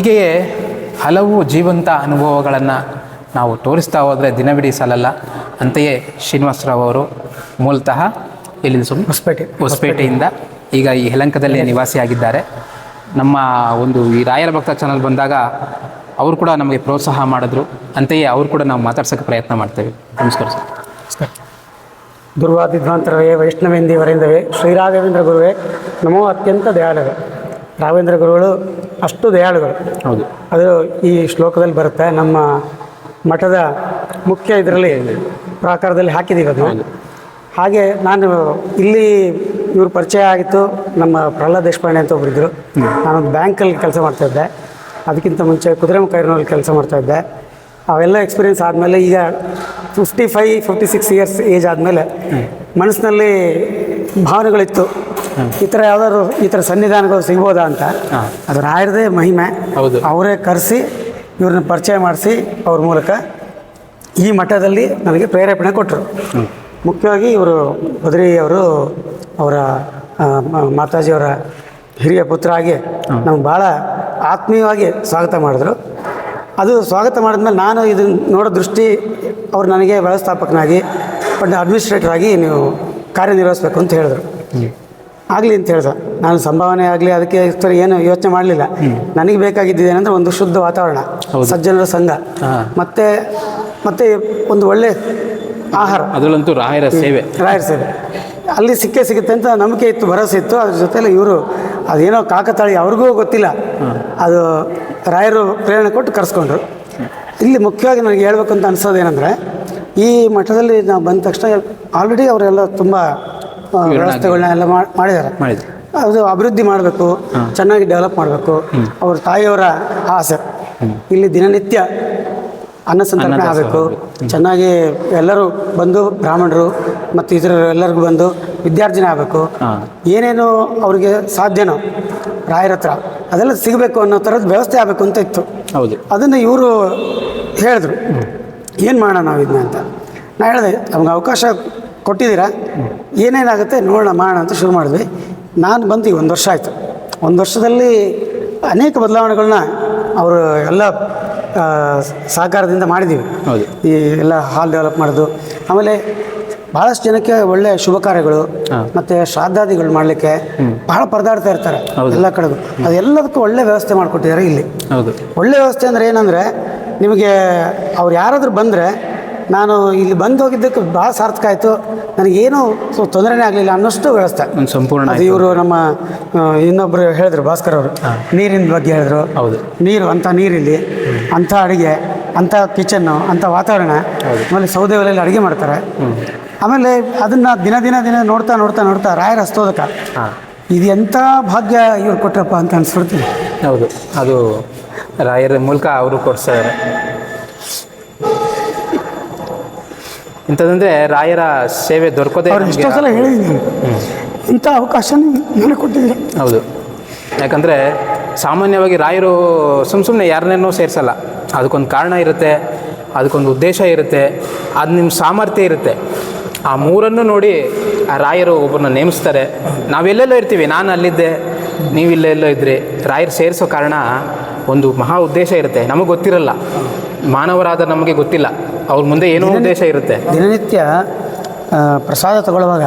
ಹೀಗೆಯೇ ಹಲವು ಜೀವಂತ ಅನುಭವಗಳನ್ನು ನಾವು ತೋರಿಸ್ತಾ ಹೋದರೆ ದಿನವಿಡೀ ಸಾಲಲ್ಲ. ಅಂತೆಯೇ ಶ್ರೀನಿವಾಸರಾವ್ ಅವರು ಮೂಲತಃ ಇಲ್ಲಿ ಹೊಸಪೇಟೆ. ಹೊಸಪೇಟೆಯಿಂದ ಈಗ ಈ ಹೆಲಂಕದಲ್ಲಿ ನಿವಾಸಿಯಾಗಿದ್ದಾರೆ. ನಮ್ಮ ಒಂದು ಈ ರಾಯರ ಭಕ್ತ ಚಾನಲ್ ಬಂದಾಗ ಅವರು ಕೂಡ ನಮಗೆ ಪ್ರೋತ್ಸಾಹ ಮಾಡಿದ್ರು. ಅಂತೆಯೇ ಅವರು ಕೂಡ ನಾವು ಮಾತಾಡ್ಸೋಕ್ಕೆ ಪ್ರಯತ್ನ ಮಾಡ್ತೇವೆ. ನಮಸ್ಕಾರ ಸರ್. ದುರ್ವಾದಿಧ್ವಾಂತರವೇ ಶ್ರೀ ಶ್ರೀರಾಘವೇಂದ್ರ ಗುರುವೇ ನಮೋ ಅತ್ಯಂತ ದಯಾಳವೇ. ರಾಘವೇಂದ್ರ ಗುರುಗಳು ಅಷ್ಟು ದಯಾಳುಗಳು. ಹೌದು. ಅದು ಈ ಶ್ಲೋಕದಲ್ಲಿ ಬರುತ್ತೆ. ನಮ್ಮ ಮಠದ ಮುಖ್ಯ ಇದರಲ್ಲಿ ಪ್ರಾಕಾರದಲ್ಲಿ ಹಾಕಿದ್ದೀವಿ ಅದು. ಹಾಗೆ ನಾನು ಇಲ್ಲಿ ಇವ್ರ ಪರಿಚಯ ಆಗಿತ್ತು. ನಮ್ಮ ಪ್ರಹ್ಲಾದ್ ದೇಶಪಾಂಡೆ ಅಂತ ಒಬ್ಬರಿದ್ದರು ನಾನೊಂದು ಬ್ಯಾಂಕಲ್ಲಿ ಕೆಲಸ ಮಾಡ್ತಾಯಿದ್ದೆ ಅದಕ್ಕಿಂತ ಮುಂಚೆ ಕುದುರೆ ಇರ್ನಲ್ಲಿ ಕೆಲಸ ಮಾಡ್ತಾಯಿದ್ದೆ ಅವೆಲ್ಲ ಎಕ್ಸ್ಪೀರಿಯನ್ಸ್ ಆದಮೇಲೆ ಈಗ fifty five fifty six years age ಆದಮೇಲೆ ಮನಸ್ಸಿನಲ್ಲಿ ಭಾವನೆಗಳಿತ್ತು. ಈ ಥರ ಯಾವ್ದಾದ್ರು ಈ ಥರ ಸನ್ನಿಧಾನಗಳು ಸಿಗ್ಬೋದಾ ಅಂತ? ಅದು ರಾಯರದೇ ಮಹಿಮೆ. ಹೌದು. ಅವರೇ ಕರೆಸಿ ಇವ್ರನ್ನ ಪರಿಚಯ ಮಾಡಿಸಿ ಅವ್ರ ಮೂಲಕ ಈ ಮಠದಲ್ಲಿ ನನಗೆ ಪ್ರೇರೇಪಣೆ ಕೊಟ್ಟರು. ಮುಖ್ಯವಾಗಿ ಇವರು ಬದ್ರಿ ಅವರು ಮಾತಾಜಿಯವರ ಹಿರಿಯ ಪುತ್ರ ಆಗಿ ನಮ್ಗೆ ಭಾಳ ಆತ್ಮೀಯವಾಗಿ ಸ್ವಾಗತ ಮಾಡಿದ್ರು. ಅದು ಸ್ವಾಗತ ಮಾಡಿದ್ಮೇಲೆ ನಾನು ಇದನ್ನು ನೋಡೋ ದೃಷ್ಟಿ ಅವ್ರು ನನಗೆ ವ್ಯವಸ್ಥಾಪಕನಾಗಿ ಬಟ್ ಅಡ್ಮಿನಿಸ್ಟ್ರೇಟರ್ ಆಗಿ ನೀವು ಕಾರ್ಯನಿರ್ವಹಿಸ್ಬೇಕು ಅಂತ ಹೇಳಿದ್ರು. ಆಗಲಿ ಅಂತ ಹೇಳ್ದೆ. ನಾನು ಸಂಭಾವನೆ ಆಗಲಿ ಅದಕ್ಕೆ ಸರಿ ಏನು ಯೋಚನೆ ಮಾಡಲಿಲ್ಲ. ನನಗೆ ಬೇಕಾಗಿದ್ದೇನೆಂದ್ರೆ ಒಂದು ಶುದ್ಧ ವಾತಾವರಣ ಸಜ್ಜನರ ಸಂಘ. ಮತ್ತು ಮತ್ತೆ ಒಂದು ಒಳ್ಳೆ ಆಹಾರ. ಅದರಲ್ಲಂತೂ ರಾಯರ ಸೇವೆ. ರಾಯರ ಸೇವೆ. ಅಲ್ಲಿ ಸಿಕ್ಕೇ ಸಿಗುತ್ತೆ ಅಂತ ನಂಬಿಕೆ ಇತ್ತು ಭರವಸೆ ಇತ್ತು. ಅದ್ರ ಜೊತೆಲಿ ಇವರು ಅದೇನೋ ಕಾಕತಾಳಿ ಅವ್ರಿಗೂ ಗೊತ್ತಿಲ್ಲ. ಅದು ರಾಯರು ಪ್ರೇರಣೆ ಕೊಟ್ಟು ಕರೆಸ್ಕೊಂಡ್ರು. ಇಲ್ಲಿ ಮುಖ್ಯವಾಗಿ ನನಗೆ ಹೇಳ್ಬೇಕು ಅಂತ ಅನಿಸೋದೇನೆಂದರೆ ಈ ಮಠದಲ್ಲಿ ನಾವು ಬಂದ ತಕ್ಷಣ ಆಲ್ರೆಡಿ ಅವರೆಲ್ಲ ತುಂಬ ವ್ಯವಸ್ಥೆಗಳನ್ನ ಎಲ್ಲ ಮಾಡ್- ಮಾಡಿದ್ದಾರೆ ಮಾಡಿದ್ರು. ಅದು ಅಭಿವೃದ್ಧಿ ಮಾಡಬೇಕು ಚೆನ್ನಾಗಿ ಡೆವಲಪ್ ಮಾಡಬೇಕು. ಅವ್ರ ತಾಯಿಯವರ ಆಸೆ. ಇಲ್ಲಿ ದಿನನಿತ್ಯ ಅನ್ನ ಸಂತರ್ಪಣೆ ಆಗಬೇಕು. ಚೆನ್ನಾಗಿ ಎಲ್ಲರೂ ಬಂದು ಬ್ರಾಹ್ಮಣರು ಮತ್ತು ಇತರ ಎಲ್ಲರಿಗೂ ಬಂದು ವಿದ್ಯಾರ್ಜನೆ ಆಗಬೇಕು. ಏನೇನು ಅವ್ರಿಗೆ ಸಾಧ್ಯನೋ ರಾಯರ ಹತ್ರ ಅದೆಲ್ಲ ಸಿಗಬೇಕು ಅನ್ನೋ ಥರದ ವ್ಯವಸ್ಥೆ ಆಗಬೇಕು ಅಂತ ಇತ್ತು. ಹೌದು. ಅದನ್ನು ಇವರು ಹೇಳಿದ್ರು. ಏನು ಮಾಡೋಣ ನಾವು ಇದನ್ನ ಅಂತ? ನಾ ಹೇಳಿದೆ ನಮ್ಗೆ ಅವಕಾಶ ಕೊಟ್ಟಿದ್ದೀರಾ? ಏನೇನಾಗುತ್ತೆ ನೋಡೋಣ ಮಾಡೋಣ ಅಂತ ಶುರು ಮಾಡಿದ್ವಿ. ನಾನು ಬಂದು ಈಗ ಒಂದು ವರ್ಷ ಆಯಿತು. ಒಂದು ವರ್ಷದಲ್ಲಿ ಅನೇಕ ಬದಲಾವಣೆಗಳನ್ನ ಅವರು ಎಲ್ಲ ಸಹಕಾರದಿಂದ ಮಾಡಿದ್ದೀವಿ. ಈ ಎಲ್ಲ ಹಾಲ್ ಡೆವಲಪ್ ಮಾಡೋದು. ಆಮೇಲೆ ಭಾಳಷ್ಟು ಜನಕ್ಕೆ ಒಳ್ಳೆ ಶುಭ ಕಾರ್ಯಗಳು ಮತ್ತು ಶ್ರಾದ್ದಾದಿಗಳು ಮಾಡಲಿಕ್ಕೆ ಬಹಳ ಪರದಾಡ್ತಾ ಇರ್ತಾರೆ ಎಲ್ಲ ಕಡೆಗೂ. ಅದೆಲ್ಲದಕ್ಕೂ ಒಳ್ಳೆ ವ್ಯವಸ್ಥೆ ಮಾಡಿಕೊಟ್ಟಿದ್ದಾರೆ ಇಲ್ಲಿ. ಹೌದು. ಒಳ್ಳೆ ವ್ಯವಸ್ಥೆ ಅಂದರೆ ಏನಂದರೆ ನಿಮಗೆ ಅವ್ರು ಯಾರಾದರೂ ಬಂದರೆ ನಾನು ಇಲ್ಲಿ ಬಂದು ಹೋಗಿದ್ದಕ್ಕೆ ಭಾಳ ಸಾರ್ಥಕ ಆಯಿತು. ನನಗೇನು ಸೊ ತೊಂದರೆನೇ ಆಗಲಿಲ್ಲ ಅನ್ನೋಷ್ಟು ವ್ಯವಸ್ಥೆ. ಸಂಪೂರ್ಣ ಇವರು ನಮ್ಮ ಇನ್ನೊಬ್ಬರು ಇನ್ನೊಬ್ರು ಹೇಳಿದ್ರು ಭಾಸ್ಕರ್ ಅವರು. ನೀರಿನ ಬಗ್ಗೆ ಹೇಳಿದ್ರು. ಹೌದು. ನೀರು ಅಂಥ ನೀರಿಲ್ಲಿ ಅಂಥ ಅಡುಗೆ ಅಂಥ ಕಿಚನ್ನು ಅಂಥ ವಾತಾವರಣ. ಆಮೇಲೆ ಸೌದೆ ಒಲೆಯಲ್ಲಿ ಅಡುಗೆ ಮಾಡ್ತಾರೆ. ಆಮೇಲೆ ಅದನ್ನು ದಿನ ದಿನ ದಿನ ನೋಡ್ತಾ ನೋಡ್ತಾ ನೋಡ್ತಾ ರಾಯರ ಹಸ್ತೋದಕ ಇದು ಎಂಥ ಭಾಗ್ಯ ಇವ್ರು ಕೊಟ್ಟಪ್ಪ ಅಂತ ಅನ್ಸ್ಬಿಡ್ತೀನಿ ಹೌದು. ಅದು ರಾಯರ ಮೂಲಕ ಅವರು ಕೊಡ್ಸ್ತಾರೆ ಇಂಥದ್ದಂದ್ರೆ ರಾಯರ ಸೇವೆ ದೊರಕೋದೇ ಅವ್ರು ಎಷ್ಟೋ ಸಲ ಹೇಳಿದ್ದೀನಿ ಇಂಥ ಅವಕಾಶ ನನಗೆ ಕೊಟ್ಟಿದ್ದೀರಿ. ಹೌದು. ಯಾಕಂದರೆ ಸಾಮಾನ್ಯವಾಗಿ ರಾಯರು ಸುಮ್ಮ ಸುಮ್ಮನೆ ಯಾರನ್ನೇನೋ ಸೇರಿಸಲ್ಲ. ಅದಕ್ಕೊಂದು ಕಾರಣ ಇರುತ್ತೆ ಅದಕ್ಕೊಂದು ಉದ್ದೇಶ ಇರುತ್ತೆ ಅದು ನಿಮ್ಮ ಸಾಮರ್ಥ್ಯ ಇರುತ್ತೆ. ಆ ಮೂರನ್ನು ನೋಡಿ ಆ ರಾಯರು ಒಬ್ಬರನ್ನ ನೇಮಿಸ್ತಾರೆ. ನಾವೆಲ್ಲೆಲ್ಲೋ ಇರ್ತೀವಿ ನಾನು ಅಲ್ಲಿದ್ದೆ ನೀವು ಇಲ್ಲೆಲ್ಲೋ ಇದ್ರಿ. ರಾಯರು ಸೇರಿಸೋ ಕಾರಣ ಒಂದು ಮಹಾ ಉದ್ದೇಶ ಇರುತ್ತೆ. ನಮಗೆ ಗೊತ್ತಿರಲ್ಲ. ಮಾನವರಾದ ನಮಗೆ ಗೊತ್ತಿಲ್ಲ. ಅವ್ರ ಮುಂದೆ ಏನೋ ಉದ್ದೇಶ ಇರುತ್ತೆ. ದಿನನಿತ್ಯ ಪ್ರಸಾದ ತಗೊಳ್ಳುವಾಗ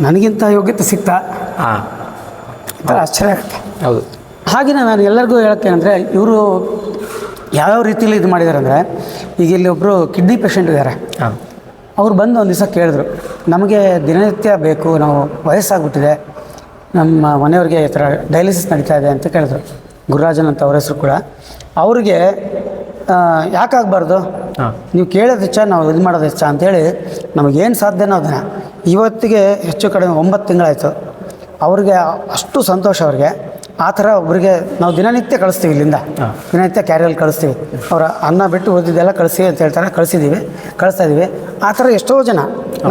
ನನಗಿಂತ ಯೋಗ್ಯತೆ ಸಿಗ್ತಾ ಹಾಂ. ಒಂಥರ ಆಶ್ಚರ್ಯ ಆಗುತ್ತೆ. ಹೌದು. ಹಾಗೆಯೇ ನಾನು ಎಲ್ಲರಿಗೂ ಹೇಳಕ್ಕೆ ಅಂದರೆ ಇವರು ಯಾವ್ಯಾವ ರೀತಿಯಲ್ಲಿ ಇದು ಮಾಡಿದ್ದಾರೆ ಅಂದರೆ ಈಗ ಇಲ್ಲಿ ಒಬ್ಬರು ಕಿಡ್ನಿ ಪೇಷಂಟ್ ಇದ್ದಾರೆ. ಹಾಂ. ಅವ್ರು ಬಂದು ಒಂದು ದಿವಸ ಕೇಳಿದ್ರು ನಮಗೆ ದಿನನಿತ್ಯ ಬೇಕು ನಾವು ವಯಸ್ಸಾಗ್ಬಿಟ್ಟಿದೆ. ನಮ್ಮ ಮನೆಯವ್ರಿಗೆ ಈ ಥರ ಡಯಾಲಿಸಿಸ್ ನಡೀತಾ ಇದೆ ಅಂತ ಕೇಳಿದ್ರು. ಗುರುರಾಜನ್ ಅಂತ ಅವ್ರ ಹೆಸರು ಕೂಡ. ಅವ್ರಿಗೆ ಯಾಕಾಗಬಾರ್ದು? ನೀವು ಕೇಳೋದು ಹೆಚ್ಚ ನಾವು ಇದು ಮಾಡೋದು ಹೆಚ್ಚ ಅಂತೇಳಿ ನಮಗೇನು ಸಾಧ್ಯನೋ ಅದನ್ನು ಇವತ್ತಿಗೆ ಹೆಚ್ಚು ಕಡಿಮೆ ಒಂಬತ್ತು ತಿಂಗಳಾಯಿತು. ಅವ್ರಿಗೆ ಅಷ್ಟು ಸಂತೋಷ ಅವ್ರಿಗೆ. ಆ ಥರ ಒಬ್ಬರಿಗೆ ನಾವು ದಿನನಿತ್ಯ ಕಳಿಸ್ತೀವಿ ಇಲ್ಲಿಂದ. ದಿನನಿತ್ಯ ಕ್ಯಾರಿಯಲ್ಲಿ ಕಳಿಸ್ತೀವಿ. ಅವರ ಅನ್ನ ಬಿಟ್ಟು ಓದಿದ್ದೆಲ್ಲ ಕಳಿಸಿ ಅಂತ ಹೇಳ್ತಾರೆ ಕಳಿಸಿದ್ದೀವಿ ಕಳಿಸ್ತಾ ಇದ್ದೀವಿ ಆ ಥರ ಎಷ್ಟೋ ಜನ.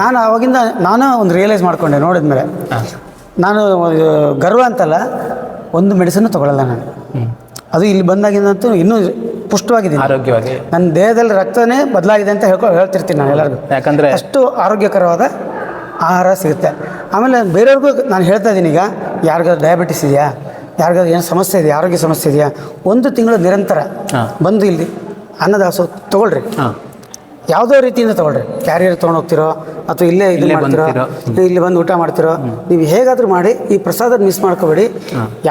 ನಾನು ಆವಾಗಿಂದ ನಾನು ಒಂದು ರಿಯಲೈಸ್ ಮಾಡಿಕೊಂಡೆ ನೋಡಿದ ಮೇಲೆ ನಾನು ಗರ್ವ ಅಂತಲ್ಲ ಒಂದು ಮೆಡಿಸಿನ್ ತೊಗೊಳಲ್ಲ ನಾನು. ಅದು ಇಲ್ಲಿ ಬಂದಾಗಿಂದಂತೂ ಇನ್ನೂ ಪುಷ್ಟವಾಗಿದ್ದೀನಿ. ಆರೋಗ್ಯವಾಗಿ. ನನ್ನ ದೇಹದಲ್ಲಿ ರಕ್ತನೇ ಬದಲಾಗಿದೆ ಅಂತ ಹೇಳ್ಕೊ ಹೇಳ್ತಿರ್ತೀನಿ ನಾನು ಎಲ್ಲರಿಗೂ. ಯಾಕಂದರೆ ಅಷ್ಟು ಆರೋಗ್ಯಕರವಾದ ಆಹಾರ ಸಿಗುತ್ತೆ. ಆಮೇಲೆ ಬೇರೆಯವ್ರಿಗೂ ನಾನು ಹೇಳ್ತಾ ಇದ್ದೀನಿ ಈಗ ಯಾರಿಗಾದ್ರು ಡಯಾಬಿಟಿಸ್ ಇದೆಯಾ? ಯಾರಿಗಾದ್ರು ಏನು ಸಮಸ್ಯೆ ಇದೆಯಾ? ಆರೋಗ್ಯ ಸಮಸ್ಯೆ ಇದೆಯಾ? ಒಂದು ತಿಂಗಳು ನಿರಂತರ ಬಂದು ಇಲ್ಲಿ ಅನ್ನದಾಸೋಹ ತೊಗೊಳ್ರಿ. ಯಾವುದೋ ರೀತಿಯಿಂದ ತೊಗೊಳ್ರಿ. ಕ್ಯಾರಿಯರ್ ತೊಗೊಂಡು ಹೋಗ್ತಿರೋ ಅಥವಾ ಇಲ್ಲೇ ಇಲ್ಲೇ ಮಾಡ್ತಿರೋ ಇಲ್ಲಿ ಬಂದು ಊಟ ಮಾಡ್ತಿರೋ ನೀವು ಹೇಗಾದರೂ ಮಾಡಿ ಈ ಪ್ರಸಾದ ಮಿಸ್ ಮಾಡ್ಕೋಬೇಡಿ.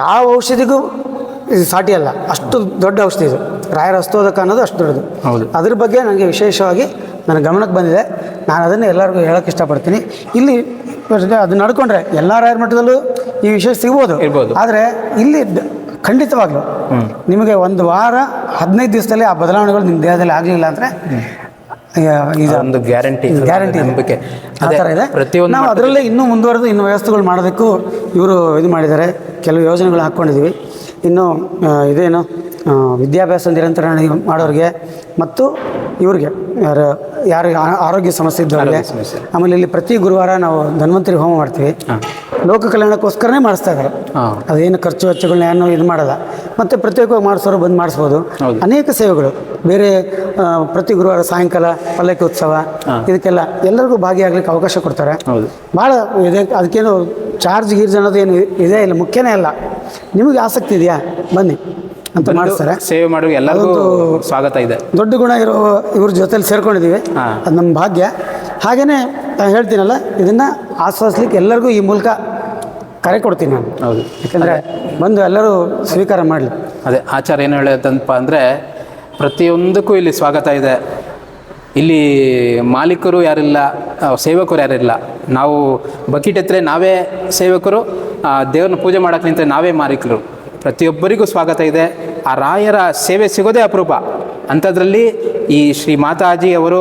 ಯಾವ ಔಷಧಿಗೂ ಇದು ಸಾಟಿ ಅಲ್ಲ. ಅಷ್ಟು ದೊಡ್ಡ ಔಷಧಿ ಇದು. ರಾಯರ ಹಸ್ತೋದಕ ಅನ್ನೋದು ಅಷ್ಟು ದೊಡ್ಡದು. ಹೌದು. ಅದ್ರ ಬಗ್ಗೆ ನನಗೆ ವಿಶೇಷವಾಗಿ ನನ್ನ ಗಮನಕ್ಕೆ ಬಂದಿದೆ. ನಾನು ಅದನ್ನು ಎಲ್ಲರಿಗೂ ಹೇಳೋಕ್ಕೆ ಇಷ್ಟಪಡ್ತೀನಿ. ಇಲ್ಲಿ ಅದು ನಡ್ಕೊಂಡ್ರೆ ಎಲ್ಲ ರಾಯರ ಮಟ್ಟದಲ್ಲೂ ಈ ವಿಷಯ ಸಿಗ್ಬೋದು. ಇರ್ಬೋದು. ಆದರೆ ಇಲ್ಲಿ ಖಂಡಿತವಾಗ್ಲು ಖಂಡಿತವಾಗ್ಲೂ ನಿಮಗೆ ಒಂದು ವಾರ ಹದಿನೈದು ದಿವಸದಲ್ಲಿ ಆ ಬದಲಾವಣೆಗಳು ನಿಮ್ಮ ದೇಹದಲ್ಲಿ ಆಗಲಿಲ್ಲ ಅಂದರೆ ಇದು ಒಂದು ಗ್ಯಾರಂಟಿ ಗ್ಯಾರಂಟಿ ನಂಬಿಕೆ. ಆ ಅದೇ, ಥರ ಇದೆ. ಪ್ರತಿಯೊಂದು ನಾವು ಅದರಲ್ಲೇ ಇನ್ನೂ ಮುಂದುವರೆದು ಇನ್ನೂ ವ್ಯವಸ್ಥೆಗಳು ಮಾಡೋದಕ್ಕೂ ಇವರು ಇದು ಮಾಡಿದ್ದಾರೆ. ಕೆಲವು ಯೋಜನೆಗಳು ಹಾಕ್ಕೊಂಡಿದ್ದೀವಿ. ಇನ್ನು ಆ, ಇದೇನು ವಿದ್ಯಾಭ್ಯಾಸ ನಿರಂತರ ಮಾಡೋರಿಗೆ ಮತ್ತು ಇವ್ರಿಗೆ ಯಾರು ಯಾರು ಆರೋಗ್ಯ ಸಮಸ್ಯೆ ಇದ್ದವ್ರಿಗೆ. ಆಮೇಲೆ ಇಲ್ಲಿ ಪ್ರತಿ ಗುರುವಾರ ನಾವು ಧನ್ವಂತರಿ ಹೋಮ ಮಾಡ್ತೀವಿ. ಲೋಕ ಕಲ್ಯಾಣಕ್ಕೋಸ್ಕರನೇ ಮಾಡಿಸ್ತಾ ಇದ್ದಾರೆ ಅದೇನು ಖರ್ಚು ವೆಚ್ಚಗಳನ್ನ ಏನು ಇದು ಮಾಡಲ್ಲ. ಮತ್ತು ಪ್ರತ್ಯೇಕವಾಗಿ ಮಾಡಿಸೋರು ಬಂದು ಮಾಡಿಸ್ಬೋದು. ಅನೇಕ ಸೇವೆಗಳು. ಬೇರೆ ಪ್ರತಿ ಗುರುವಾರ ಸಾಯಂಕಾಲ ಪಲ್ಲಕ್ಕಿ ಉತ್ಸವ ಇದಕ್ಕೆಲ್ಲ ಎಲ್ಲರಿಗೂ ಭಾಗಿಯಾಗಲಿಕ್ಕೆ ಅವಕಾಶ ಕೊಡ್ತಾರೆ. ಭಾಳ ಇದೆ ಅದಕ್ಕೇನು ಚಾರ್ಜ್ ಗೀರ್ಜ್ ಅನ್ನೋದು ಏನು ಇದೇ ಇಲ್ಲ ಮುಖ್ಯನೇ ಅಲ್ಲ. ನಿಮಗೆ ಆಸಕ್ತಿ ಇದೆಯಾ? ಬನ್ನಿ. ಅಂತ ಮಾಡ್ತಾರೆ ಸೇವೆ ಮಾಡೋ ಎಲ್ಲರಿಗೂ ಸ್ವಾಗತ ಇದೆ. ದೊಡ್ಡ ಗುಣ ಇರೋ ಇವ್ರ ಜೊತೆಲಿ ಸೇರ್ಕೊಂಡಿದ್ದೀವಿ. ಅದು ನಮ್ಮ ಭಾಗ್ಯ. ಹಾಗೆಯೇ ಹೇಳ್ತೀನಲ್ಲ ಇದನ್ನು ಆಸ್ವಾದಿಸ್ಲಿಕ್ಕೆ ಎಲ್ಲರಿಗೂ ಈ ಮೂಲಕ ಕರೆ ಕೊಡ್ತೀನಿ ನಾನು. ಹೌದು. ಯಾಕಂದರೆ ಬಂದು ಎಲ್ಲರೂ ಸ್ವೀಕಾರ ಮಾಡಲಿ. ಅದೇ ಆಚಾರ ಏನು ಹೇಳೋದಂತಪ್ಪ ಅಂದರೆ ಪ್ರತಿಯೊಂದಕ್ಕೂ ಇಲ್ಲಿ ಸ್ವಾಗತ ಇದೆ. ಇಲ್ಲಿ ಮಾಲೀಕರು ಯಾರಿಲ್ಲ ಸೇವಕರು ಯಾರಿಲ್ಲ. ನಾವು ಬಕೀಟ್ ಎತ್ತರೆ ನಾವೇ ಸೇವಕರು ದೇವ್ರನ್ನ ಪೂಜೆ ಮಾಡೋಕೆ ನಿಂತರೆ ನಾವೇ ಮಾಲೀಕರು. ಪ್ರತಿಯೊಬ್ಬರಿಗೂ ಸ್ವಾಗತ ಇದೆ. ಆ ರಾಯರ ಸೇವೆ ಸಿಗೋದೇ ಅಪರೂಪ. ಅಂಥದ್ರಲ್ಲಿ ಈ ಶ್ರೀ ಮಾತಾಜಿ ಅವರು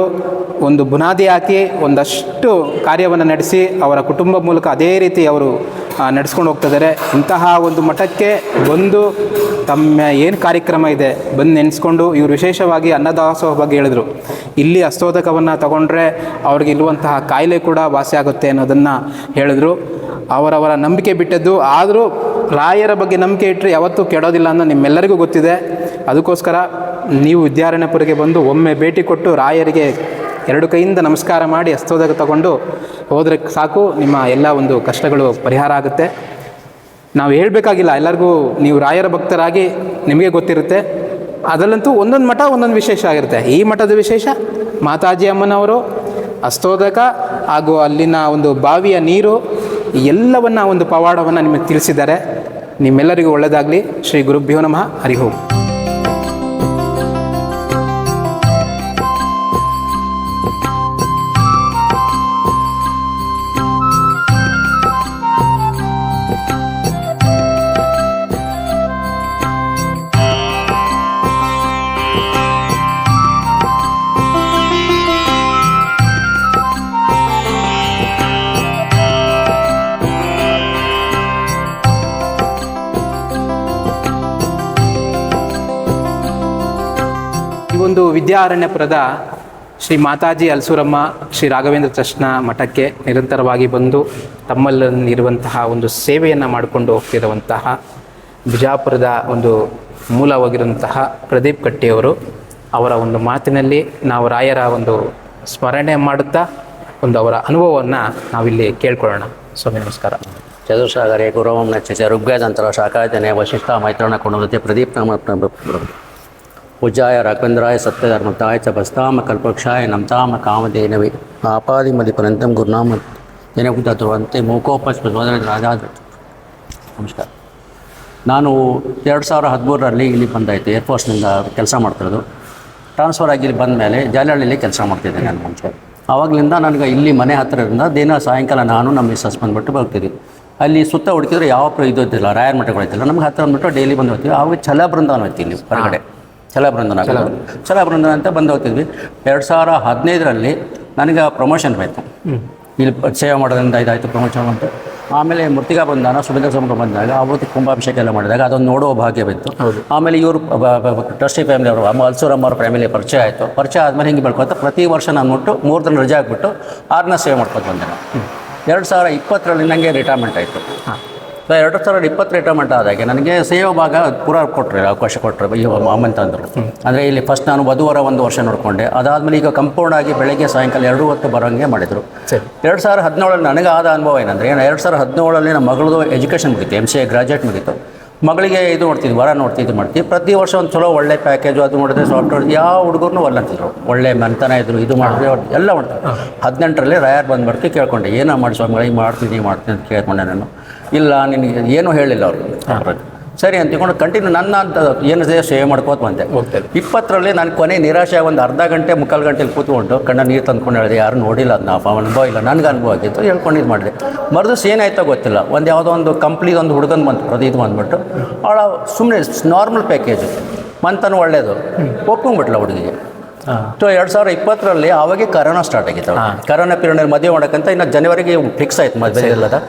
ಒಂದು ಬುನಾದಿ ಹಾಕಿ ಒಂದಷ್ಟು ಕಾರ್ಯವನ್ನು ನಡೆಸಿ ಅವರ ಕುಟುಂಬ ಮೂಲಕ ಅದೇ ರೀತಿ ಅವರು ನಡೆಸ್ಕೊಂಡು ಹೋಗ್ತಿದ್ದಾರೆ. ಇಂತಹ ಒಂದು ಮಠಕ್ಕೆ ಬಂದು ತಮ್ಮ ಏನು ಕಾರ್ಯಕ್ರಮ ಇದೆ ಬಂದು ನೆನೆಸ್ಕೊಂಡು ಇವರು ವಿಶೇಷವಾಗಿ ಅನ್ನದಾಸೋಹ ಬಗ್ಗೆ ಹೇಳಿದರು. ಇಲ್ಲಿ ಅಸ್ತೋದಕವನ್ನು ತಗೊಂಡ್ರೆ ಅವ್ರಿಗೆ ಇರುವಂತಹ ಕಾಯಿಲೆ ಕೂಡ ವಾಸಿ ಆಗುತ್ತೆ ಅನ್ನೋದನ್ನು ಹೇಳಿದರು. ಅವರವರ ನಂಬಿಕೆ ಬಿಟ್ಟದ್ದು. ಆದರೂ ರಾಯರ ಬಗ್ಗೆ ನಂಬಿಕೆ ಇಟ್ಟರೆ ಯಾವತ್ತೂ ಕೆಡೋದಿಲ್ಲ ಅನ್ನೋ ನಿಮ್ಮೆಲ್ಲರಿಗೂ ಗೊತ್ತಿದೆ. ಅದಕ್ಕೋಸ್ಕರ ನೀವು ವಿದ್ಯಾರಣ್ಯಪುರಿಗೆ ಬಂದು ಒಮ್ಮೆ ಭೇಟಿ ಕೊಟ್ಟು ರಾಯರಿಗೆ ಎರಡು ಕೈಯಿಂದ ನಮಸ್ಕಾರ ಮಾಡಿ ಹಸ್ತೋದಕ ತಗೊಂಡು ಹೋದರೆ ಸಾಕು. ನಿಮ್ಮ ಎಲ್ಲ ಒಂದು ಕಷ್ಟಗಳು ಪರಿಹಾರ ಆಗುತ್ತೆ. ನಾವು ಹೇಳಬೇಕಾಗಿಲ್ಲ, ಎಲ್ಲರಿಗೂ ನೀವು ರಾಯರ ಭಕ್ತರಾಗಿ ನಿಮಗೆ ಗೊತ್ತಿರುತ್ತೆ. ಅದರಲ್ಲಂತೂ ಒಂದೊಂದು ಮಠ ಒಂದೊಂದು ವಿಶೇಷ ಆಗಿರುತ್ತೆ. ಈ ಮಠದ ವಿಶೇಷ ಮಾತಾಜಿ ಅಮ್ಮನವರು ಹಸ್ತೋದಕ ಹಾಗೂ ಅಲ್ಲಿನ ಒಂದು ಬಾವಿಯ ನೀರು ಎಲ್ಲವನ್ನು ಒಂದು ಪವಾಡವನ್ನು ನಿಮಗೆ ತಿಳಿಸಿದ್ದಾರೆ. ನಿಮ್ಮೆಲ್ಲರಿಗೂ ಒಳ್ಳೆಯದಾಗಲಿ. ಶ್ರೀ ಗುರುಭ್ಯೋ ನಮಃ. ಹರಿ ಒಂದು ವಿದ್ಯಾರಣ್ಯಪುರದ ಶ್ರೀ ಮಾತಾಜಿ ಅಲ್ಸೂರಮ್ಮ, ಶ್ರೀ ರಾಘವೇಂದ್ರ ಟ್ರಸ್ಟ್ನ ಮಠಕ್ಕೆ ನಿರಂತರವಾಗಿ ಬಂದು ತಮ್ಮಲ್ಲಿರುವಂತಹ ಒಂದು ಸೇವೆಯನ್ನು ಮಾಡಿಕೊಂಡು ಹೋಗ್ತಿರುವಂತಹ ಬಿಜಾಪುರದ ಒಂದು ಮೂಲವಾಗಿರುವಂತಹ ಪ್ರದೀಪ್ ಕಟ್ಟಿಯವರು ಅವರ ಒಂದು ಮಾತಿನಲ್ಲಿ ನಾವು ರಾಯರ ಒಂದು ಸ್ಮರಣೆ ಮಾಡುತ್ತಾ ಒಂದು ಅವರ ಅನುಭವವನ್ನು ನಾವಿಲ್ಲಿ ಕೇಳ್ಕೊಳ್ಳೋಣ. ಸ್ವಾಮಿ ನಮಸ್ಕಾರ. ಚತುರ್ಸಾಗರೇ ಗುರುವಂ ನಚ್ಚ ಋಗ್ವೇದಂತರ ಶಾಖಾಜನೆ ವಶಿಷ್ಠ ಮೈತ್ರಣ ಕೊಂಡು ಪ್ರದೀಪ್ ನಾಮ ಪೂಜ್ಯಾಯ ರಾಘವೇಂದ್ರಾಯ ಸತ್ಯಧರ್ಮತಾಯ ಚ ಬಸ್ತಾಮ ಕಲ್ಪಕ್ಷಾಯ ನಮ್ತಾಮ ಕಾಮಧೇನವಿ. ಆಪಾದಿಮದಿ ಪರಂತಂ ಗುರುನಾಮ ಜನಕುತ ಮೂಕೋಪ ಮೂಕೋಪಸ್ ರಾಜಾ ನಮಸ್ಕಾರ. ನಾನು ಎರಡು ಸಾವಿರ ಹದಿಮೂರರಲ್ಲಿ ಇಲ್ಲಿ ಬಂದಾಯಿತು ಏರ್ಫೋರ್ಸ್ನಿಂದ ಕೆಲಸ ಮಾಡ್ತಿರೋದು ಟ್ರಾನ್ಸ್ಫರ್ ಆಗಿ ಇಲ್ಲಿ ಬಂದ ಮೇಲೆ ಜಾಲಹಳ್ಳಿಯಲ್ಲಿ ಕೆಲಸ ಮಾಡ್ತಿದ್ದೆ ನಾನು ಮುಂಚೆ. ಆವಾಗಲಿಂದ ನನಗೆ ಇಲ್ಲಿ ಮನೆ ಹತ್ತಿರದಿಂದ ದಿನ ಸಾಯಂಕಾಲ ನಾನು ನಮ್ಮ ಮಿಸ್ಸಸ್ ಬಂದ್ಬಿಟ್ಟು ಬರ್ತಿದ್ವಿ. ಅಲ್ಲಿ ಸುತ್ತ ಹುಡುಕಿದ್ರೆ ಯಾವ ಇದು ಇದ್ದಿಲ್ಲ, ರಾಯರ್ ಮಠಗಳಿದ್ದಿಲ್ಲ ನಮ್ಗೆ ಹತ್ತಿರ ಅಂದ್ಬಿಟ್ಟು ಡೈಲಿ ಬಂದು ಹೋಗ್ತೀವಿ. ಆವಾಗ ಛಲ ಬೃಂದಾವನ ಇಲ್ಲಿ ಹೊರಗಡೆ. ಚಲಬೃಂದನ ಛಲ ಅಂತ ಬಂದು ಹೋಗ್ತಿದ್ವಿ. ಎರಡು ಸಾವಿರ ಹದಿನೈದರಲ್ಲಿ ನನಗೆ ಪ್ರಮೋಷನ್ ಆಯಿತು ಇಲ್ಲಿ ಸೇವೆ ಮಾಡೋದ್ರಿಂದ ಇದಾಯಿತು ಪ್ರಮೋಷನ್ ಅಂತ ಆಮೇಲೆ ಮೃತಿಕಾ ಬಂದಾನ ಸುಭದ್ರ ಸಮುದ್ರ ಬಂದಾಗ ಅವತ್ತು ಕುಂಭಾಭಿಷೇಕ ಎಲ್ಲ ಮಾಡಿದಾಗ ಅದನ್ನು ನೋಡೋ ಭಾಗ್ಯ ಬಿತ್ತು ಆಮೇಲೆ ಇವರು ಟ್ರಸ್ಟಿ ಫ್ಯಾಮಿಲಿ ಅವರು ಅಮ್ಮ ಅಲ್ಸೂರಮ್ಮ ಅವ್ರ ಫ್ಯಾಮಿಲಿ ಪರಿಚಯ ಆಯಿತು. ಪರಿಚಯ ಆದಮೇಲೆ ಹಿಂಗೆ ಬೆಳ್ಕೊತ ಪ್ರತಿ ವರ್ಷ ನಾನು ಮುಟ್ಟು ಮೂರು ದಿನ ರಜೆ ಹಾಕ್ಬಿಟ್ಟು ಆರನ್ನ ಸೇವೆ ಮಾಡ್ಕೊತ ಬಂದೆ ಎರಡು ಸಾವಿರ ಇಪ್ಪತ್ತರಲ್ಲಿ ನನಗೆ ರಿಟೈರ್ಮೆಂಟ್ ಆಯಿತು. ಎರಡು ಸಾವಿರದ ಇಪ್ಪತ್ತು ರಿಟೈರ್ಮೆಂಟ್ ಆದಾಗೆ ನನಗೆ ಸೇವಾ ಭಾಗ ಪೂರ ಕೊಟ್ಟರೆ ಅವಕಾಶ ಕೊಟ್ಟರೆ ಮಾಮಂತ ಅಂದರು ಅಂದರೆ ಇಲ್ಲಿ ಫಸ್ಟ್ ನಾನು ವಧುವರ ಒಂದು ವರ್ಷ ನೋಡಿಕೊಂಡೆ. ಅದಾದಮೇಲೆ ಈಗ ಕಂಪೌಂಡ್ ಆಗಿ ಬೆಳಗ್ಗೆ ಸಾಯಂಕಾಲ ಎರಡು ಹೊತ್ತು ಬರೋಂಗೆ ಮಾಡಿದರು. ಸರಿ. ಎರಡು ಸಾವಿರದ ಹದಿನೇಳಲ್ಲಿ ನನಗೆ ಆದ ಅನುಭವ ಏನಂದರೆ ಎರಡು ಸಾವಿರದ ಹದಿನೇಳಲ್ಲಿ ನಮ್ಮ ಮಗಳದು ಎಜುಕೇಷನ್ ಮುಗಿತು ಎಂ ಸಿ ಎ ಗ್ರಾಜುಯೇಟ್ ಮುಗಿತು. ಮಗಳಿಗೆ ಇದು ನೋಡ್ತಿದ್ವಿ ವರ ನೋಡ್ತಿದ್ದು ಮಾಡ್ತೀವಿ ಪ್ರತಿ ವರ್ಷ ಒಂದು ಚಲೋ ಒಳ್ಳೆ ಪ್ಯಾಕೇಜು ಅದು ನೋಡಿದ್ರೆ ಸಾಫ್ಟ್ವೇರ್ ಯಾವ ಹುಡುಗರು ಒಲ್ಲಂತಿದ್ರು ಒಳ್ಳೆ ಮಂತನ ಇದ್ರು ಇದು ಮಾಡಿದ್ರೆ ಎಲ್ಲ ಮಾಡ್ತಾರೆ. ಹದಿನೆಂಟರಲ್ಲಿ ರಾಯರ್ ಬರ್ತೀವಿ ಕೇಳ್ಕೊಂಡೆ ಏನೋ ಮಾಡಿ ಸ್ವಾಮಿಗಳು ಹಿಂಗೆ ಮಾಡ್ತೀನಿ ಮಾಡ್ತೀನಿ ಅಂತ ಕೇಳ್ಕೊಂಡೆ ನಾನು. ಇಲ್ಲ ನಿನಗೆ ಏನೂ ಹೇಳಿಲ್ಲ ಅವರು. ಸರಿ ಅಂತ ತಿಳ್ಕೊಂಡು ಕಂಟಿನ್ಯೂ ನನ್ನ ಅಂತ ಏನು ಸೇವೆ ಸೇವೆ ಮಾಡ್ಕೋತ ಬಂದೆ. ಇಪ್ಪತ್ತರಲ್ಲಿ ನಾನು ಕೊನೆ ನಿರಾಶೆ ಒಂದು ಅರ್ಧ ಗಂಟೆ ಮುಕ್ಕಾಲು ಗಂಟೆಲಿ ಕೂತ್ಕೊಂಡು ಕಣ್ಣ ನೀರು ತಂದ್ಕೊಂಡು ಹೇಳಿದೆ ಯಾರು ನೋಡಿಲ್ಲ ಅದನ್ನ ಅನುಭವ ಇಲ್ಲ ನನಗೆ ಅನುಭವ ಆಗಿತ್ತು ಹೇಳ್ಕೊಂಡು ಇದು ಮಾಡಿದೆ. ಮರುದಿವ್ಸ ಏನಾಯ್ತೋ ಗೊತ್ತಿಲ್ಲ. ಒಂದು ಯಾವುದೋ ಒಂದು ಕಂಪ್ನಿಗೆ ಒಂದು ಹುಡುಗನ್ ಬಂತು ಪ್ರದೀಪ್ ಬಂದ್ಬಿಟ್ಟು ಅವಳ ಸುಮ್ಮನೆ ನಾರ್ಮಲ್ ಪ್ಯಾಕೇಜ್ ಮಂತನೂ ಒಳ್ಳೆಯದು ಒಪ್ಕೊಂಡ್ಬಿಟ್ಲ ಹುಡುಗಿಗೆ. ಸೊ ಎರಡು ಸಾವಿರ ಇಪ್ಪತ್ತರಲ್ಲಿ ಅವಾಗೆ ಕರೋನಾ ಸ್ಟಾರ್ಟ್ ಆಗಿತ್ತು. ಕರೋನಾ ಪೀರಿಯಡ್ ಮದುವೆ ಮಾಡೋಕ್ಕಂತ ಇನ್ನು ಜನವರಿಗೆ ಫಿಕ್ಸ್ ಆಯ್ತು ಮದುವೆ ಎಲ್ಲದ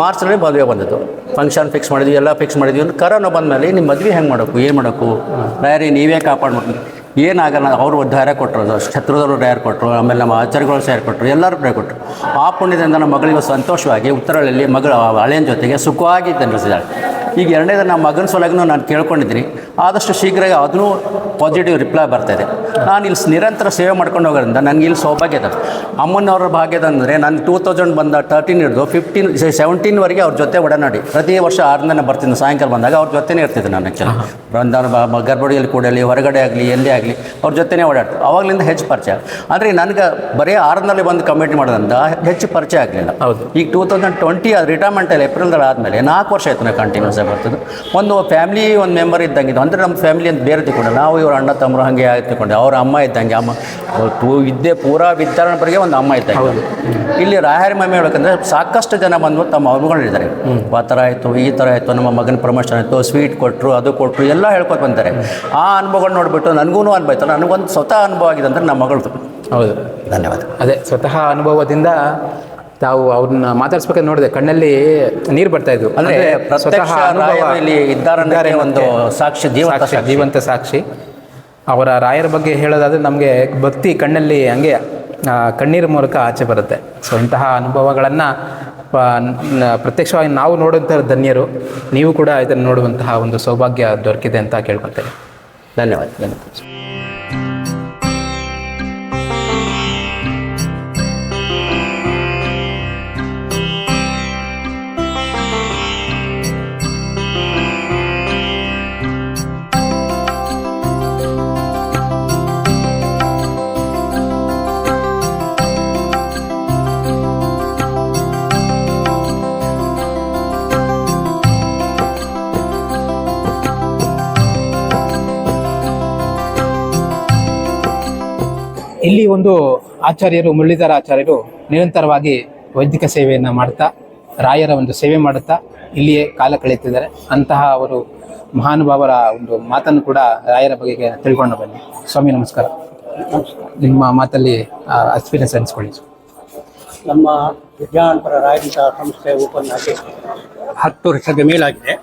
ಮಾರ್ಚ್ನಲ್ಲಿ ಮದುವೆ ಬಂದಿತ್ತು ಫಂಕ್ಷನ್ ಫಿಕ್ಸ್ ಮಾಡಿದ್ವಿ ಎಲ್ಲ ಫಿಕ್ಸ್ ಮಾಡಿದ್ವಿ. ಅಂದ್ರೆ ಕರೋನಾ ಬಂದಮೇಲೆ ನಿಮ್ಮ ಮದುವೆ ಹೆಂಗೆ ಮಾಡೋಕು ಏನು ಮಾಡೋಕು? ಡೈರಿ ನೀವೇ ಕಾಪಾಡ್ಬೇಕು. ಏನಾಗಲ್ಲ ಅವರು ಧೈರ್ಯ ಕೊಟ್ಟರು ಶತ್ರುದವರು ಧೈರ್ಯ ಕೊಟ್ಟರು ಆಮೇಲೆ ನಮ್ಮ ಆಚಾರ್ಯಗಳು ಸೇರಿ ಕೊಟ್ಟರು ಎಲ್ಲರೂ ಧೈರ್ಯ ಕೊಟ್ಟರು ಆ ಪುಣ್ಯದಿಂದ ನಮ್ಮ ಮಗಳಿಗೆ ಸಂತೋಷವಾಗಿ ಉತ್ತರಹಳ್ಳಿಯಲ್ಲಿ ಮಗಳ ಹಳೆಯ ಜೊತೆಗೆ ಸುಖವಾಗಿ ತಂದಿಸಿದ್ದಾಳೆ ಈಗ ಎರಡನೇದ ನಮ್ಮ ಮಗನ ಸೊಲಗೂ ನಾನು ಕೇಳ್ಕೊಂಡಿದ್ದೀನಿ. ಆದಷ್ಟು ಶೀಘ್ರ ಅದನ್ನೂ ಪಾಸಿಟಿವ್ ರಿಪ್ಲೈ ಬರ್ತಾಯಿದೆ ನಾನು ಇಲ್ಲಿ ನಿರಂತರ ಸೇವೆ ಮಾಡ್ಕೊಂಡು ಹೋಗೋದ್ರಿಂದ ನನಗೆ ಇಲ್ಲಿ ಸೌಭಾಗ್ಯದ ಅಮ್ಮನವ್ರ ಭಾಗ್ಯದ ಅಂದರೆ ನಾನು ಟೂ ತೌಸಂಡ್ ಬಂದ ತರ್ಟೀನ್ ಹಿಡಿದು ಫಿಫ್ಟೀನ್ ಸೆವೆಂಟೀನ್ವರೆಗೆ ಅವ್ರ ಜೊತೆ ಒಡನಾಡಿ. ಪ್ರತಿ ವರ್ಷ ಆರನೇ ಬರ್ತೀನಿ ಸಾಯಂಕಾಲ ಬಂದಾಗ ಅವ್ರ ಜೊತೆನೇ ಇರ್ತಿದ್ದೆ ನಾನು ಆ್ಯಕ್ಚುಲಿ ಗರ್ಭಡಿಯಲ್ಲಿ ಕೂಡಲಿ ಹೊರಗಡೆ ಆಗಲಿ ಎಲ್ಲೇ ಆಗಲಿ ಅವ್ರ ಜೊತೆನೇ ಓಡಾಡ್ತು ಅವಾಗಲಿಂದ ಹೆಚ್ಚು ಪರಿಚಯ. ಆದರೆ ನನಗೆ ಬರೀ ಆರನಲ್ಲಿ ಬಂದು ಕಮಿಟಿ ಮಾಡೋದ್ರಿಂದ ಹೆಚ್ಚು ಪರಿಚಯ ಆಗಲಿಲ್ಲ. ಹೌದು. ಈಗ ಟೂ ತೌಸಂಡ್ ಟ್ವೆಂಟಿ ರಿಟೈರ್ಮೆಂಟಲ್ಲಿ ಏಪ್ರಿಲ್ದಲ್ಲಿ ಆದಮೇಲೆ ನಾಲ್ಕು ವರ್ಷ ಆಯ್ತು ನಾನು ಕಂಟಿನ್ಯೂಸ್ ಆಗಿ ಬರ್ತದೆ. ಒಂದು ಫ್ಯಾಮಿಲಿ ಒಂದು ಮೆಂಬರ್ ಇದ್ದಂಗೆ ಇದು ಅಂದರೆ ನಮ್ಮ ಫ್ಯಾಮಿಲಿ ಅಂತ ಬೇರೆ ತಿಳ್ಕೊಂಡು ನಾವು ಇವರು ಅಣ್ಣ ತಮ್ಮರು ಹಾಗೆ ತಿಳ್ಕೊಂಡೆ ಅವ್ರ ಅಮ್ಮ ಇದ್ದಂಗೆ. ಅಮ್ಮ ಟೂ ವಿದ್ಯೆ ಪೂರಾ ವಿದ್ಯಾರಣಪರಿಗೆ ಒಂದು ಅಮ್ಮ ಇದ್ದಂಗೆ. ಇಲ್ಲಿ ರಾಯರಿ ಮಮ್ಮಿ ಹೇಳ್ಬೇಕಂದ್ರೆ ಸಾಕಷ್ಟು ಜನ ಬಂದು ತಮ್ಮ ಅನುಭವಗಳಿದ್ದಾರೆ ಆ ಥರ ಆಯಿತು ಈ ಥರ ಆಯಿತು ನಮ್ಮ ಮಗನ ಪ್ರಮೋಷನ್ ಆಯಿತು ಸ್ವೀಟ್ ಕೊಟ್ಟರು ಅದು ಕೊಟ್ಟರು ಎಲ್ಲ ಹೇಳ್ಕೊತ ಬಂತಾರೆ ಆ ಅನುಭವಗಳು ನೋಡಿಬಿಟ್ಟು ನನಗೂ ಅನುಭವ ಆಯ್ತು ನನಗೊಂದು ಸ್ವತಃ ಅನುಭವ ಆಗಿದೆ ಅಂದರೆ ನಮ್ಮ ಮಗಳದು. ಹೌದು. ಧನ್ಯವಾದ. ಅದೇ ಸ್ವತಃ ಅನುಭವದಿಂದ ತಾವು ಅವ್ರನ್ನ ಮಾತಾಡ್ಸ್ಬೇಕಾದ್ರೆ ನೋಡಿದೆ ಕಣ್ಣಲ್ಲಿ ನೀರು ಬರ್ತಾ ಇದ್ವು. ಅಂದ್ರೆ ಸ್ವತಃ ಇದ್ದಾರೆ ಒಂದು ಸಾಕ್ಷಿ ಜೀವಂತ ಸಾಕ್ಷಿ. ಜೀವಂತ ಸಾಕ್ಷಿ. ಅವರ ರಾಯರ ಬಗ್ಗೆ ಹೇಳೋದಾದರೆ ನಮಗೆ ಭಕ್ತಿ ಕಣ್ಣಲ್ಲಿ ಹಂಗೆ ಕಣ್ಣೀರ ಮೂಲಕ ಆಚೆ ಬರುತ್ತೆ. ಸೊ ಇಂತಹ ಅನುಭವಗಳನ್ನು ಪ್ರತ್ಯಕ್ಷವಾಗಿ ನಾವು ನೋಡುವಂಥ ಧನ್ಯರು. ನೀವು ಕೂಡ ಇದನ್ನು ನೋಡುವಂತಹ ಒಂದು ಸೌಭಾಗ್ಯ ದೊರಕಿದೆ ಅಂತ ಕೇಳ್ಕೊತೇನೆ. ಧನ್ಯವಾದ. ಧನ್ಯವಾದ. ಇಲ್ಲಿ ಒಂದು ಆಚಾರ್ಯರು, ಮುರಳೀಧರ ಆಚಾರ್ಯರು ನಿರಂತರವಾಗಿ ವೈದ್ಯಕ ಸೇವೆಯನ್ನು ಮಾಡ್ತಾ, ರಾಯರ ಒಂದು ಸೇವೆ ಮಾಡುತ್ತಾ ಇಲ್ಲಿಯೇ ಕಾಲ ಕಳೆಯುತ್ತಿದ್ದಾರೆ. ಅಂತಹ ಅವರು ಮಹಾನುಭಾವರ ಒಂದು ಮಾತನ್ನು ಕೂಡ ರಾಯರ ಬಗೆಗೆ ತಿಳ್ಕೊಂಡು ಬನ್ನಿ. ಸ್ವಾಮಿ, ನಮಸ್ಕಾರ. ನಿಮ್ಮ ಮಾತಲ್ಲಿ ಎಕ್ಸ್ಪೀರಿಯನ್ಸ್ ಅನಿಸ್ಕೊಳ್ಳಿ ನಮ್ಮ ವಿಜ್ಞಾನಪರ ರಾಯಂತ ಸಂಸ್ಥೆ ಆಗಿ ಹತ್ತು ವರ್ಷದ ಮೇಲಾಗಿದೆ.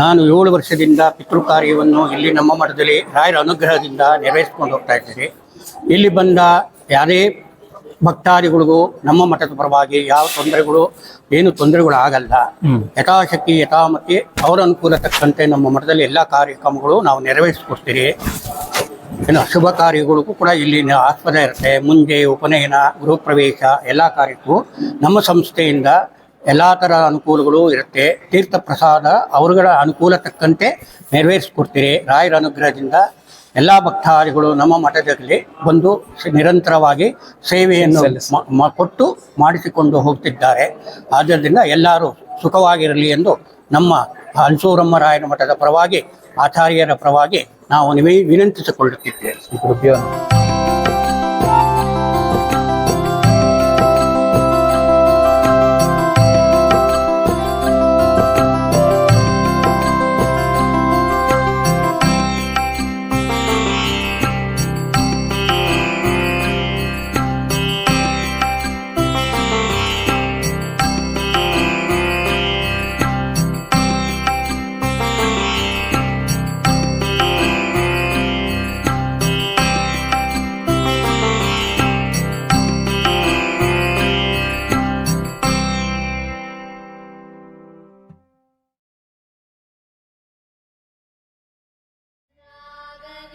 ನಾನು ಏಳು ವರ್ಷದಿಂದ ಪಿತೃ ಕಾರ್ಯವನ್ನು ಇಲ್ಲಿ ನಮ್ಮ ಮಠದಲ್ಲಿ ರಾಯರ ಅನುಗ್ರಹದಿಂದ ನೆರವೇರಿಸಿಕೊಂಡು ಹೋಗ್ತಾ ಇದ್ದೇನೆ. ಇಲ್ಲಿ ಬಂದ ಯಾರೇ ಭಕ್ತಾದಿಗಳಿಗೂ ನಮ್ಮ ಮಠದ ಪರವಾಗಿ ಯಾವ ತೊಂದರೆಗಳು ಏನು ತೊಂದರೆಗಳು ಆಗಲ್ಲ ಯಥಾಶಕ್ತಿ ಯಥಾಮತಿ ಅವರ ಅನುಕೂಲ ತಕ್ಕಂತೆ ನಮ್ಮ ಮಠದಲ್ಲಿ ಎಲ್ಲ ಕಾರ್ಯಕ್ರಮಗಳು ನಾವು ನೆರವೇರಿಸ್ಕೊಡ್ತೀರಿ. ಏನು ಶುಭ ಕಾರ್ಯಗಳಿಗೂ ಕೂಡ ಇಲ್ಲಿ ಆಸ್ಪದ ಇರುತ್ತೆ. ಮುಂದೆ ಉಪನಯನ ಗೃಹಪ್ರವೇಶ ಎಲ್ಲ ಕಾರ್ಯಕ್ಕೂ ನಮ್ಮ ಸಂಸ್ಥೆಯಿಂದ ಎಲ್ಲ ಥರ ಅನುಕೂಲಗಳು ಇರುತ್ತೆ. ತೀರ್ಥ ಪ್ರಸಾದ ಅವರುಗಳ ಅನುಕೂಲ ತಕ್ಕಂತೆ ನೆರವೇರಿಸ್ಕೊಡ್ತೀರಿ. ರಾಯರ ಅನುಗ್ರಹದಿಂದ ಎಲ್ಲ ಭಕ್ತಾದಿಗಳು ನಮ್ಮ ಮಠದಲ್ಲಿ ಬಂದು ನಿರಂತರವಾಗಿ ಸೇವೆಯನ್ನು ಕೊಟ್ಟು ಮಾಡಿಸಿಕೊಂಡು ಹೋಗ್ತಿದ್ದಾರೆ. ಆದ್ದರಿಂದ ಎಲ್ಲರೂ ಸುಖವಾಗಿರಲಿ ಎಂದು ನಮ್ಮ ಹಂಸೂರಮ್ಮ ರಾಯನ ಮಠದ ಪರವಾಗಿ ಆಚಾರ್ಯರ ಪರವಾಗಿ ನಾವು ನಿಮಗೆ ವಿನಂತಿಸಿಕೊಳ್ಳುತ್ತಿದ್ದೇವೆ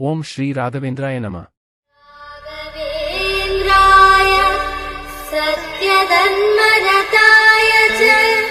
ओम श्री राघवेंद्राय नमः। सत्यधन्मरताय च।